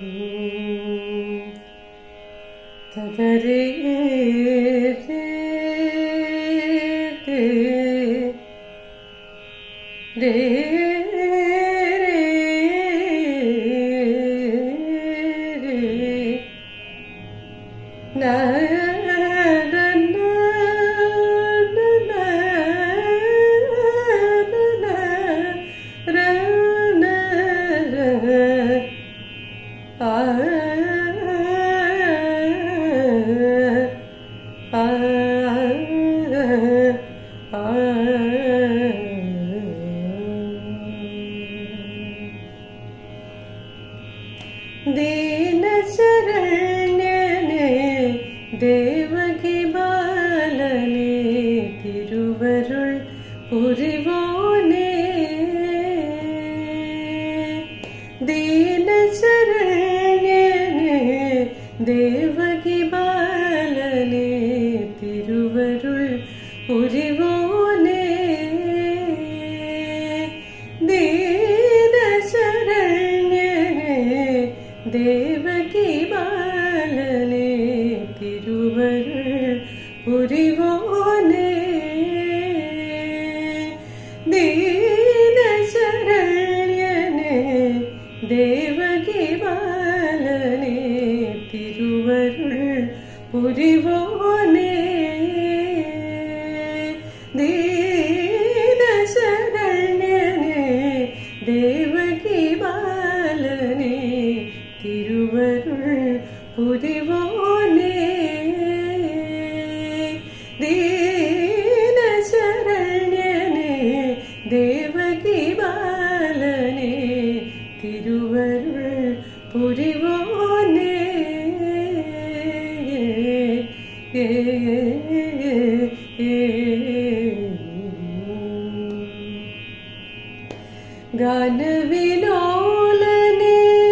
Mm. Devaki ബാലനെ തിരുവരുൾ പുരിവോനെ. ദീനശരണ്യനെ ദേവകി ബാലനെ തിരുവരുൾ പുരിവോനെ. ദീനശരണ്യനെ ദേവകി ബാലനെ പുരിവോനെ. ദീനശരണ്യനെ ദേവകി ബാലനെ തിരുവരുൾ പുരിവോനെ गन विलोल ने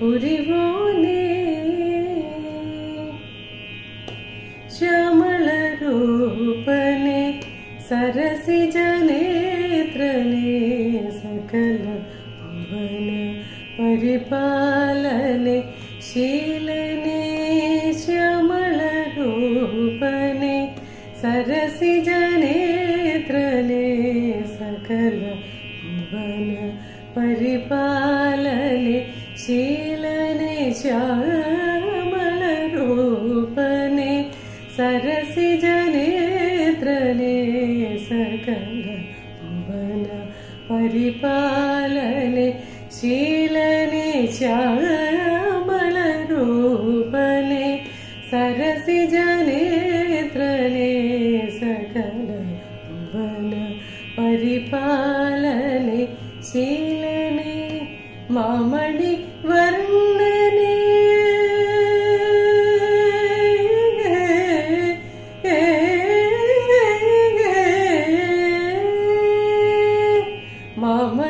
പുരിവോനെ ശ്യാമളരൂപനെ സരസിജനേത്രനെ സകല ഭുവന പരിപാലനെ ശീലനെ ശ്യാമളരൂപനെ സരസിജനേത്രനെ സകല ഭുവന പരിപാലനെ शीलने श्यामलरूपने मलरूप सरस जनेन्द्रनि सक परिपालने शीलने शा மாமணி வர்ணனே மாமணி